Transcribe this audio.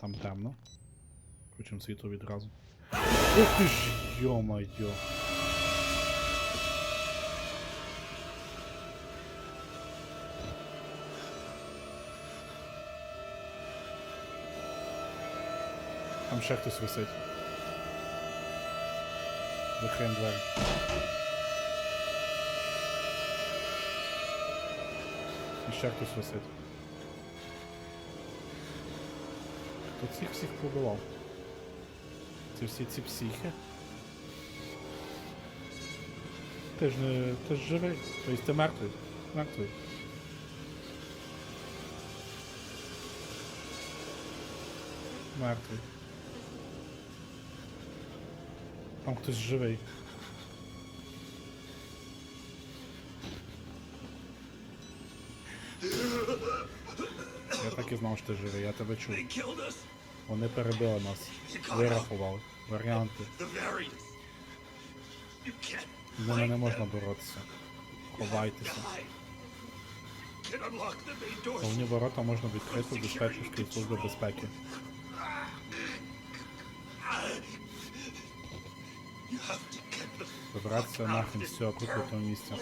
Там темно. Включимо світло відразу. Ух ти ж, йо-моє. Там ще хтось висить. Закриємо двері. І ще хтось висить. Тут всіх всіх побивав. Це всі ці психи. Ти ж не. ти ж живий. Тобто ти мертвий. Мертвий. Мертвий. Там хтось живий. Я так і знав, що ти живий, я тебе чув. Вони перебили нас. Вирахували. Варіанти. З ними не можна боротися. Ховайтеся. Головні ворота можна відкрити в диспетчерській служби безпеки. Вибратися нахрен з цього проклятого місця.